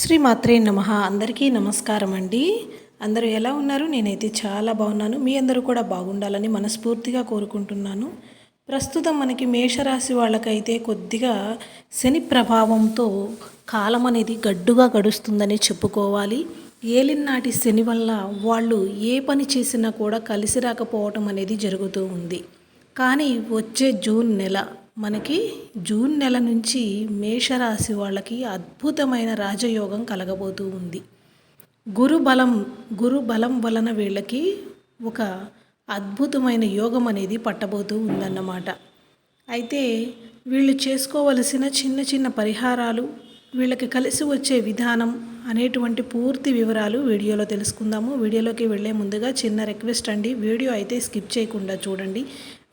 శ్రీ మాత్రే నమ. అందరికీ నమస్కారం అండి. అందరూ ఎలా ఉన్నారు? నేనైతే చాలా బాగున్నాను. మీ అందరూ కూడా బాగుండాలని మనస్ఫూర్తిగా కోరుకుంటున్నాను. ప్రస్తుతం మనకి మేషరాశి వాళ్ళకైతే కొద్దిగా శని ప్రభావంతో కాలం అనేది గడ్డుగా గడుస్తుందని చెప్పుకోవాలి. ఏలినాటి శని వల్ల వాళ్ళు ఏ పని చేసినా కూడా కలిసి రాకపోవటం అనేది జరుగుతూ ఉంది. కానీ వచ్చే జూన్ నెల మనకి జూన్ నెల నుంచి మేషరాశి వాళ్ళకి అద్భుతమైన రాజయోగం కలగబోతూ ఉంది. గురు బలం గురు బలం వలన వీళ్ళకి ఒక అద్భుతమైన యోగం అనేది పట్టబోతూ ఉందన్నమాట. అయితే వీళ్ళు చేసుకోవలసిన చిన్న చిన్న పరిహారాలు వీళ్ళకి కలిసి వచ్చే విధానం అనేటువంటి పూర్తి వివరాలు వీడియోలో తెలుసుకుందాము. వీడియోలోకి వెళ్ళే ముందుగా చిన్న రిక్వెస్ట్ అండి. వీడియో అయితే స్కిప్ చేయకుండా చూడండి.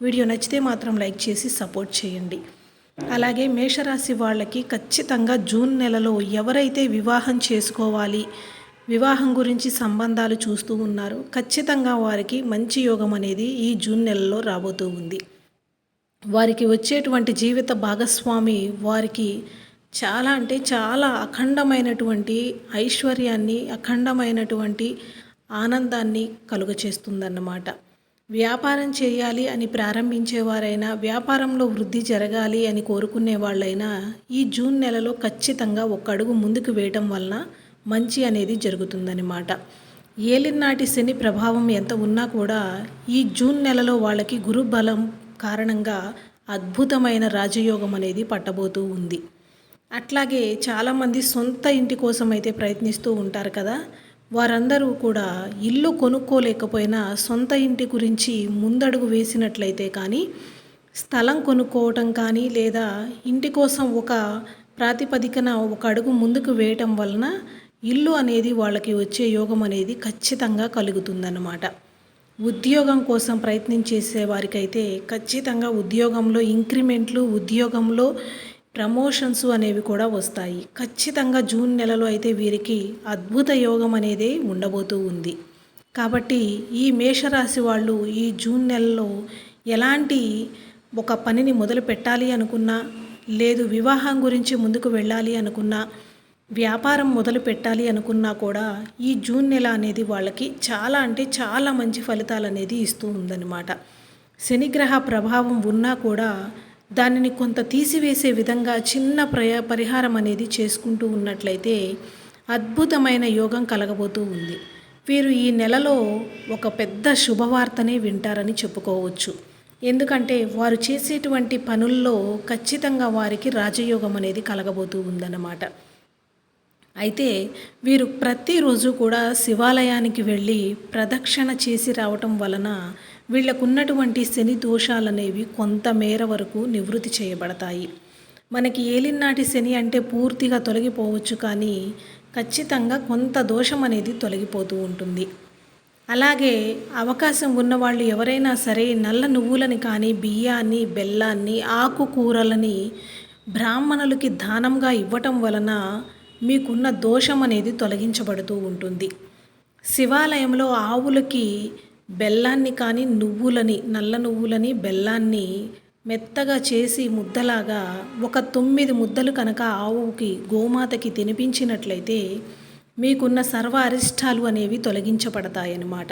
వీడియో నచ్చితే మాత్రం లైక్ చేసి సపోర్ట్ చేయండి. అలాగే మేషరాశి వాళ్ళకి ఖచ్చితంగా జూన్ నెలలో ఎవరైతే వివాహం చేసుకోవాలి వివాహం గురించి సంబంధాలు చూస్తూ ఉన్నారో ఖచ్చితంగా వారికి మంచి యోగం అనేది ఈ జూన్ నెలలో రాబోతూ ఉంది. వారికి వచ్చేటువంటి జీవిత భాగస్వామి వారికి చాలా అంటే చాలా అఖండమైనటువంటి ఐశ్వర్యాన్ని అఖండమైనటువంటి ఆనందాన్ని కలుగచేస్తుందన్నమాట. వ్యాపారం చేయాలి అని ప్రారంభించేవారైనా వ్యాపారంలో వృద్ధి జరగాలి అని కోరుకునే వాళ్ళైనా ఈ జూన్ నెలలో ఖచ్చితంగా ఒక అడుగు ముందుకు వేయటం వలన మంచి అనేది జరుగుతుందన్నమాట. ఏలినాటి శని ప్రభావం ఎంత ఉన్నా కూడా ఈ జూన్ నెలలో వాళ్ళకి గురు బలం కారణంగా అద్భుతమైన రాజయోగం అనేది పట్టబోతూ ఉంది. అట్లాగే చాలామంది సొంత ఇంటి కోసం అయితే ప్రయత్నిస్తూ ఉంటారు కదా. వారందరూ కూడా ఇల్లు కొనుక్కోలేకపోయినా సొంత ఇంటి గురించి ముందడుగు వేసినట్లయితే కానీ స్థలం కొనుక్కోవటం కానీ లేదా ఇంటి కోసం ఒక ప్రాతిపదికన ఒక అడుగు ముందుకు వేయటం వలన ఇల్లు అనేది వాళ్ళకి వచ్చే యోగం అనేది ఖచ్చితంగా కలుగుతుందన్నమాట. ఉద్యోగం కోసం ప్రయత్నం చేసే వారికైతే ఖచ్చితంగా ఉద్యోగంలో ఇంక్రిమెంట్లు ఉద్యోగంలో ప్రమోషన్స్ అనేవి కూడా వస్తాయి. ఖచ్చితంగా జూన్ నెలలో అయితే వీరికి అద్భుత యోగం అనేది ఉండబోతూ ఉంది. కాబట్టి ఈ మేషరాశి వాళ్ళు ఈ జూన్ నెలలో ఎలాంటి ఒక పనిని మొదలు పెట్టాలి అనుకున్నా లేదు వివాహం గురించి ముందుకు వెళ్ళాలి అనుకున్నా వ్యాపారం మొదలు పెట్టాలి అనుకున్నా కూడా ఈ జూన్ నెల అనేది వాళ్ళకి చాలా అంటే చాలా మంచి ఫలితాలు అనేది ఇస్తూ ఉందన్నమాట. శనిగ్రహ ప్రభావం ఉన్నా కూడా దానిని కొంత తీసివేసే విధంగా చిన్న ప్రయ పరిహారం అనేది చేసుకుంటూ ఉన్నట్లయితే అద్భుతమైన యోగం కలగబోతూ ఉంది. వీరు ఈ నెలలో ఒక పెద్ద శుభవార్తనే వింటారని చెప్పుకోవచ్చు. ఎందుకంటే వారు చేసేటువంటి పనుల్లో ఖచ్చితంగా వారికి రాజయోగం అనేది కలగబోతూ ఉందన్నమాట. అయితే వీరు ప్రతిరోజు కూడా శివాలయానికి వెళ్ళి ప్రదక్షిణ చేసి రావటం వలన వీళ్ళకున్నటువంటి శని దోషాలనేవి కొంతమేర వరకు నివృత్తి చేయబడతాయి. మనకి ఏలినాటి శని అంటే పూర్తిగా తొలగిపోవచ్చు కానీ ఖచ్చితంగా కొంత దోషం అనేది తొలగిపోతూ ఉంటుంది. అలాగే అవకాశం ఉన్నవాళ్ళు ఎవరైనా సరే నల్ల నువ్వులని కానీ బియ్యాన్ని బెల్లాన్ని ఆకుకూరలని బ్రాహ్మణులకి దానంగా ఇవ్వటం వలన మీకున్న దోషం అనేది తొలగించబడుతూ ఉంటుంది. శివాలయంలో ఆవులకి బెల్లాన్ని కానీ నువ్వులని నల్ల నువ్వులని బెల్లాన్ని మెత్తగా చేసి ముద్దలాగా ఒక తొమ్మిది ముద్దలు కనుక ఆవుకి గోమాతకి తినిపించినట్లయితే మీకున్న సర్వ అరిష్టాలు అనేవి తొలగించబడతాయన్నమాట.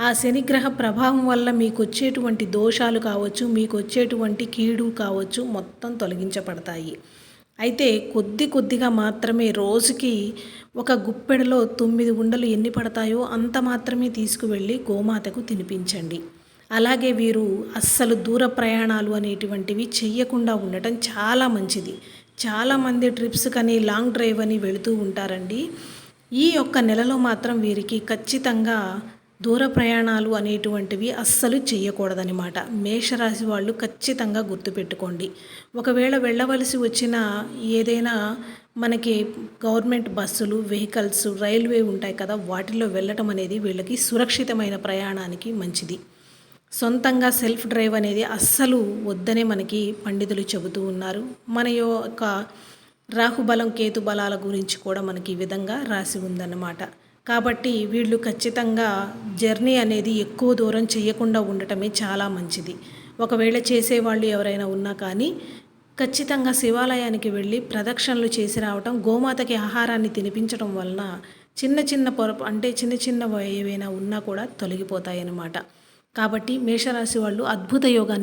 ఆ శనిగ్రహ ప్రభావం వల్ల మీకు వచ్చేటువంటి దోషాలు కావచ్చు మీకు వచ్చేటువంటి కీడు కావచ్చు మొత్తం తొలగించబడతాయి. అయితే కొద్ది కొద్దిగా మాత్రమే రోజుకి ఒక గుప్పెడలో తొమ్మిది ఉండలు ఎన్ని పడతాయో అంత మాత్రమే తీసుకువెళ్ళి గోమాతకు తినిపించండి. అలాగే వీరు అస్సలు దూర ప్రయాణాలు అనేటువంటివి చెయ్యకుండా ఉండటం చాలా మంచిది. చాలామంది ట్రిప్స్ కానీ లాంగ్ డ్రైవ్ అని వెళుతూ ఉంటారండి. ఈ యొక్క నెలలో మాత్రం వీరికి ఖచ్చితంగా దూర ప్రయాణాలు అనేటువంటివి అస్సలు చేయకూడదనమాట మేషరాశి వాళ్ళు ఖచ్చితంగా గుర్తుపెట్టుకోండి ఒకవేళ వెళ్ళవలసి వచ్చిన ఏదైనా మనకి గవర్నమెంట్ బస్సులు వెహికల్స్ రైల్వే ఉంటాయి కదా వాటిల్లో వెళ్ళటం అనేది వీళ్ళకి సురక్షితమైన ప్రయాణానికి మంచిది. సొంతంగా సెల్ఫ్ డ్రైవ్ అనేది అస్సలు వద్దనే మనకి పండితులు చెబుతూ ఉన్నారు. మన యొక్క రాహుబలం కేతు బలాల గురించి కూడా మనకి ఈ విధంగా రాసి ఉందన్నమాట. కాబట్టి వీళ్ళు ఖచ్చితంగా జర్నీ అనేది ఎక్కువ దూరం చేయకుండా ఉండటమే చాలా మంచిది. ఒకవేళ చేసేవాళ్ళు ఎవరైనా ఉన్నా కానీ ఖచ్చితంగా శివాలయానికి వెళ్ళి ప్రదక్షిణలు చేసి రావటం గోమాతకి ఆహారాన్ని తినిపించడం వలన చిన్న చిన్న పొరపు అంటే చిన్న చిన్న ఏవైనా ఉన్నా కూడా తొలగిపోతాయన్నమాట. కాబట్టి మేషరాశి వాళ్ళు అద్భుత యోగాన్ని